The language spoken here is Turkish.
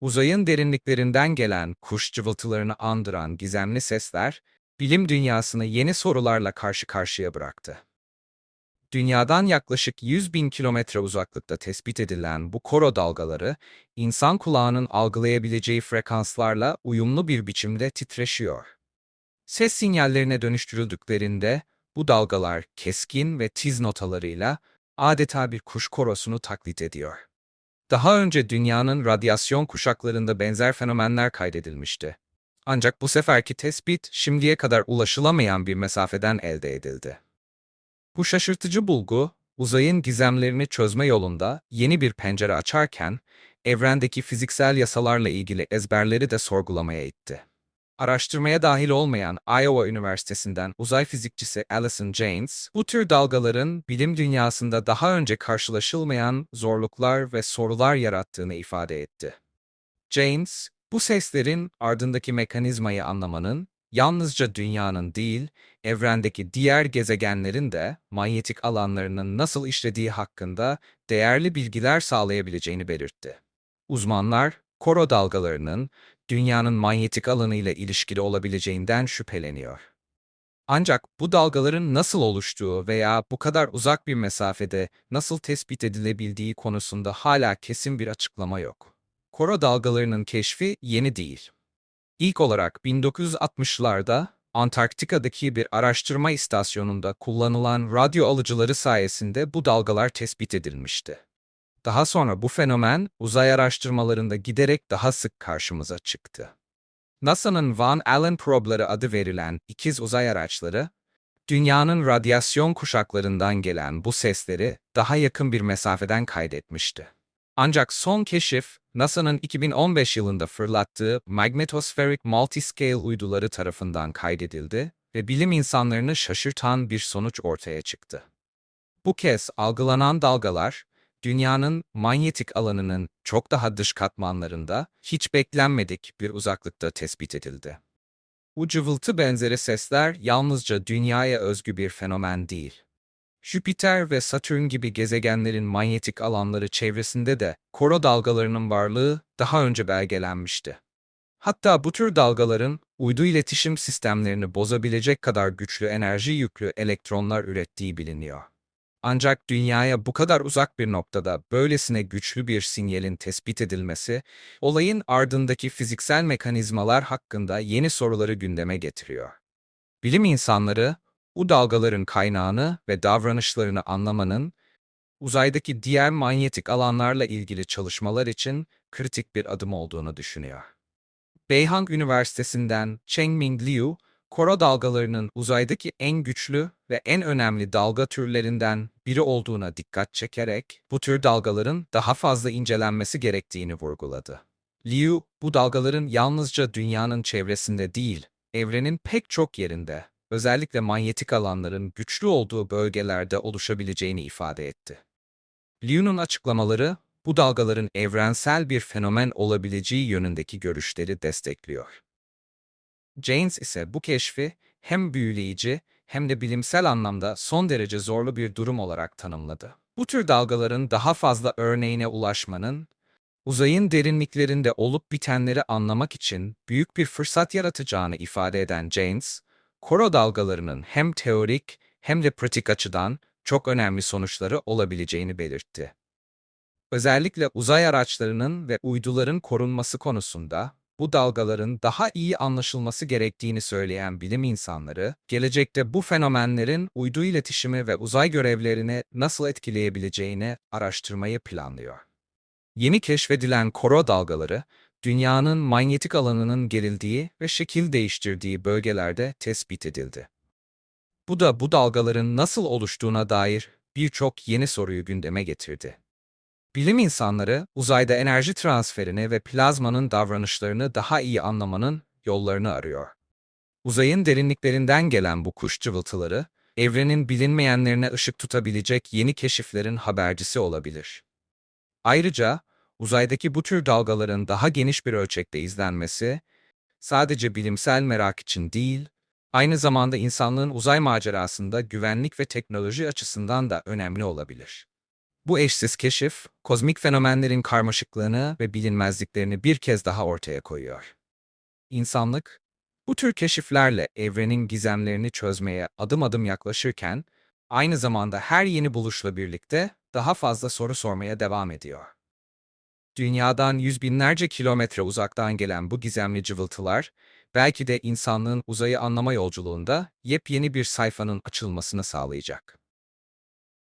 Uzayın derinliklerinden gelen kuş cıvıltılarını andıran gizemli sesler, bilim dünyasını yeni sorularla karşı karşıya bıraktı. Dünyadan yaklaşık 100 bin kilometre uzaklıkta tespit edilen bu koro dalgaları, insan kulağının algılayabileceği frekanslarla uyumlu bir biçimde titreşiyor. Ses sinyallerine dönüştürüldüklerinde, bu dalgalar keskin ve tiz notalarıyla adeta bir kuş korosunu taklit ediyor. Daha önce dünyanın radyasyon kuşaklarında benzer fenomenler kaydedilmişti. Ancak bu seferki tespit şimdiye kadar ulaşılamayan bir mesafeden elde edildi. Bu şaşırtıcı bulgu, uzayın gizemlerini çözme yolunda yeni bir pencere açarken, evrendeki fiziksel yasalarla ilgili ezberleri de sorgulamaya itti. Araştırmaya dahil olmayan Iowa Üniversitesi'nden uzay fizikçisi Alison Janes, bu tür dalgaların bilim dünyasında daha önce karşılaşılmayan zorluklar ve sorular yarattığını ifade etti. Janes, bu seslerin ardındaki mekanizmayı anlamanın yalnızca dünyanın değil, evrendeki diğer gezegenlerin de manyetik alanlarının nasıl işlediği hakkında değerli bilgiler sağlayabileceğini belirtti. Uzmanlar, koro dalgalarının dünyanın manyetik alanıyla ilişkili olabileceğinden şüpheleniyor. Ancak bu dalgaların nasıl oluştuğu veya bu kadar uzak bir mesafede nasıl tespit edilebildiği konusunda hala kesin bir açıklama yok. Koro dalgalarının keşfi yeni değil. İlk olarak 1960'larda Antarktika'daki bir araştırma istasyonunda kullanılan radyo alıcıları sayesinde bu dalgalar tespit edilmişti. Daha sonra bu fenomen uzay araştırmalarında giderek daha sık karşımıza çıktı. NASA'nın Van Allen probları adı verilen ikiz uzay araçları, dünyanın radyasyon kuşaklarından gelen bu sesleri daha yakın bir mesafeden kaydetmişti. Ancak son keşif, NASA'nın 2015 yılında fırlattığı Magnetospheric Multiscale uyduları tarafından kaydedildi ve bilim insanlarını şaşırtan bir sonuç ortaya çıktı. Bu kez algılanan dalgalar, dünyanın manyetik alanının çok daha dış katmanlarında hiç beklenmedik bir uzaklıkta tespit edildi. Bu cıvıltı benzeri sesler yalnızca dünyaya özgü bir fenomen değil. Jüpiter ve Satürn gibi gezegenlerin manyetik alanları çevresinde de koro dalgalarının varlığı daha önce belgelenmişti. Hatta bu tür dalgaların uydu iletişim sistemlerini bozabilecek kadar güçlü enerji yüklü elektronlar ürettiği biliniyor. Ancak dünyaya bu kadar uzak bir noktada böylesine güçlü bir sinyalin tespit edilmesi, olayın ardındaki fiziksel mekanizmalar hakkında yeni soruları gündeme getiriyor. Bilim insanları, bu dalgaların kaynağını ve davranışlarını anlamanın, uzaydaki diğer manyetik alanlarla ilgili çalışmalar için kritik bir adım olduğunu düşünüyor. Beihang Üniversitesi'nden Chengming Liu, koro dalgalarının uzaydaki en güçlü ve en önemli dalga türlerinden biri olduğuna dikkat çekerek bu tür dalgaların daha fazla incelenmesi gerektiğini vurguladı. Liu, bu dalgaların yalnızca dünyanın çevresinde değil, evrenin pek çok yerinde, özellikle manyetik alanların güçlü olduğu bölgelerde oluşabileceğini ifade etti. Liu'nun açıklamaları, bu dalgaların evrensel bir fenomen olabileceği yönündeki görüşleri destekliyor. Janes ise bu keşfi hem büyüleyici hem de bilimsel anlamda son derece zorlu bir durum olarak tanımladı. Bu tür dalgaların daha fazla örneğine ulaşmanın, uzayın derinliklerinde olup bitenleri anlamak için büyük bir fırsat yaratacağını ifade eden Janes, koro dalgalarının hem teorik hem de pratik açıdan çok önemli sonuçları olabileceğini belirtti. Özellikle uzay araçlarının ve uyduların korunması konusunda bu dalgaların daha iyi anlaşılması gerektiğini söyleyen bilim insanları, gelecekte bu fenomenlerin uydu iletişimi ve uzay görevlerini nasıl etkileyebileceğini araştırmayı planlıyor. Yeni keşfedilen koro dalgaları, dünyanın manyetik alanının gerildiği ve şekil değiştirdiği bölgelerde tespit edildi. Bu da bu dalgaların nasıl oluştuğuna dair birçok yeni soruyu gündeme getirdi. Bilim insanları uzayda enerji transferini ve plazmanın davranışlarını daha iyi anlamanın yollarını arıyor. Uzayın derinliklerinden gelen bu kuş cıvıltıları, evrenin bilinmeyenlerine ışık tutabilecek yeni keşiflerin habercisi olabilir. Ayrıca, uzaydaki bu tür dalgaların daha geniş bir ölçekte izlenmesi, sadece bilimsel merak için değil, aynı zamanda insanlığın uzay macerasında güvenlik ve teknoloji açısından da önemli olabilir. Bu eşsiz keşif, kozmik fenomenlerin karmaşıklığını ve bilinmezliklerini bir kez daha ortaya koyuyor. İnsanlık, bu tür keşiflerle evrenin gizemlerini çözmeye adım adım yaklaşırken, aynı zamanda her yeni buluşla birlikte daha fazla soru sormaya devam ediyor. Dünyadan yüz binlerce kilometre uzaktan gelen bu gizemli cıvıltılar, belki de insanlığın uzayı anlama yolculuğunda yepyeni bir sayfanın açılmasını sağlayacak.